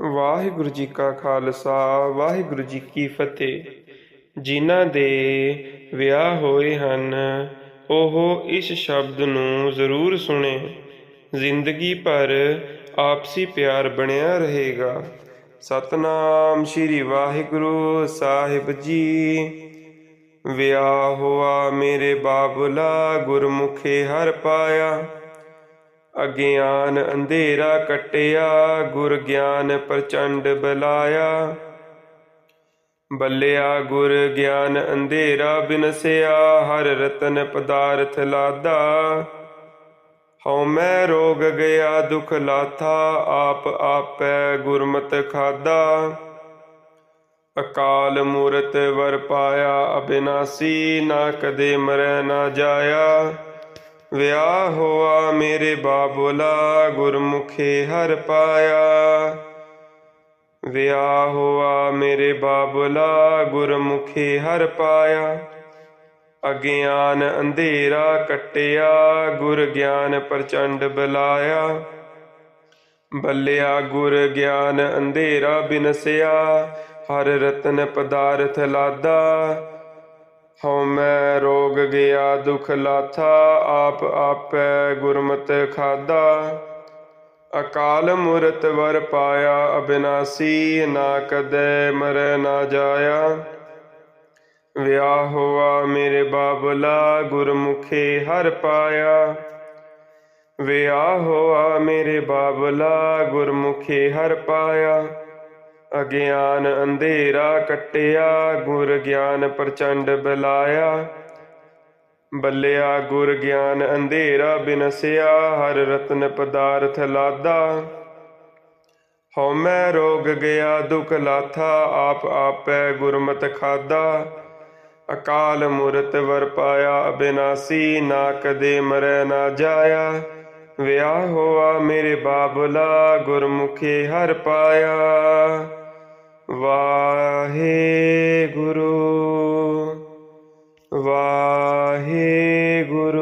ਵਾਹਿਗੁਰੂ ਜੀ ਕਾ ਖਾਲਸਾ, ਵਾਹਿਗੁਰੂ ਜੀ ਕੀ ਫਤਿਹ। ਜਿਨ੍ਹਾਂ ਦੇ ਵਿਆਹ ਹੋਏ ਹਨ, ਉਹ ਇਸ ਸ਼ਬਦ ਨੂੰ ਜ਼ਰੂਰ ਸੁਣੇ। ਜ਼ਿੰਦਗੀ ਭਰ ਆਪਸੀ ਪਿਆਰ ਬਣਿਆ ਰਹੇਗਾ। ਸਤਨਾਮ ਸ੍ਰੀ ਵਾਹਿਗੁਰੂ ਸਾਹਿਬ ਜੀ। ਵਿਆਹ ਹੋਆ ਮੇਰੇ ਬਾਬਲਾ ਗੁਰਮੁਖੇ ਹਰ ਪਾਇਆ। ਅਗਿਆਨ ਅੰਧੇਰਾ ਕਟਿਆ, ਗੁਰ ਗਿਆਨ ਪ੍ਰਚੰਡ ਬਲਾਇਆ। ਬੱਲਿਆ, ਗੁਰ ਗਿਆਨ ਅੰਧੇਰਾ ਬਿਨਸਿਆ, ਹਰ ਰਤਨ ਪਦਾਰਥ ਲਾਦਾ। ਹਉ ਮੈਂ ਰੋਗ ਗਿਆ, ਦੁਖ ਲਾਥਾ, ਆਪ ਆਪੈ ਗੁਰਮਤ ਖਾਦਾ। ਅਕਾਲ ਮੂਰਤ ਵਰ ਪਾਇਆ, ਅਬਿਨਾਸੀ, ਨਾ ਕਦੇ ਮਰੈ ਨਾ ਜਾਇਆ। ਵਿਆਹ ਹੋਆ ਮੇਰੇ ਬਾਬੁਲਾ ਗੁਰਮੁਖੇ ਹਰ ਪਾਇਆ। ਵਿਆਹ ਹੋਆ ਮੇਰੇ ਬਾਬੁਲਾ ਗੁਰਮੁਖੇ ਹਰ ਪਾਇਆ। ਅਗਿਆਨ ਅੰਧੇਰਾ ਕਟਿਆ, ਗੁਰ ਗਿਆਨ ਪ੍ਰਚੰਡ ਬਲਾਇਆ। ਬੱਲਿਆ ਗੁਰ ਗਿਆਨ ਅੰਧੇਰਾ ਬਿਨਸਿਆ, ਹਰ ਰਤਨ ਪਦਾਰਥ ਲਾਦਾ। ਹਉ ਮੈਂ ਰੋਗ ਗਿਆ ਦੁਖ ਲਾਥਾ, ਆਪ ਆਪੈ ਗੁਰਮਤਿ ਖਾਦਾ ਅਕਾਲ ਮੂਰਤ ਵਰ ਪਾਇਆ ਅਬਿਨਾਸੀ, ਨਾ ਕਦੇ ਮਰੈ ਨਾ ਜਾਇਆ। ਵਿਆਹ ਹੋਆ ਮੇਰੇ ਬਾਬਲਾ, ਗੁਰਮੁਖੇ ਹਰ ਪਾਇਆ। ਵਿਆਹ ਹੋਆ ਮੇਰੇ ਬਾਬਲਾ, ਗੁਰਮੁਖੇ ਹਰ ਪਾਇਆ। ਅਗਿਆਨ ਅੰਧੇਰਾ ਕਟਿਆ, ਗੁਰ ਗਿਆਨ ਪ੍ਰਚੰਡ ਬਲਾਇਆ। ਬੱਲਿਆ, ਗੁਰ ਗਿਆਨ ਅੰਧੇਰਾ ਬਿਨਸਿਆ, ਹਰ ਰਤਨ ਪਦਾਰਥ ਲਾਦਾ। ਹਉ ਰੋਗ ਗਿਆ, ਦੁਖ ਲਾਥਾ, ਆਪ ਆਪੈ ਗੁਰਮਤ ਖਾਦਾ। ਅਕਾਲ ਮੂਰਤ ਵਰ ਪਾਇਆ, ਅਬਿਨਾਸੀ, ਨਾ ਕਦੇ ਮਰੈ ਨਾ ਜਾਇਆ। ਵਿਆਹ ਹੋਆ ਮੇਰੇ ਬਾਬਲਾ, ਗੁਰਮੁਖੇ ਹਰ ਪਾਇਆ। ਵਾਹਿਗੁਰੂ ਵਾਹਿਗੁਰੂ।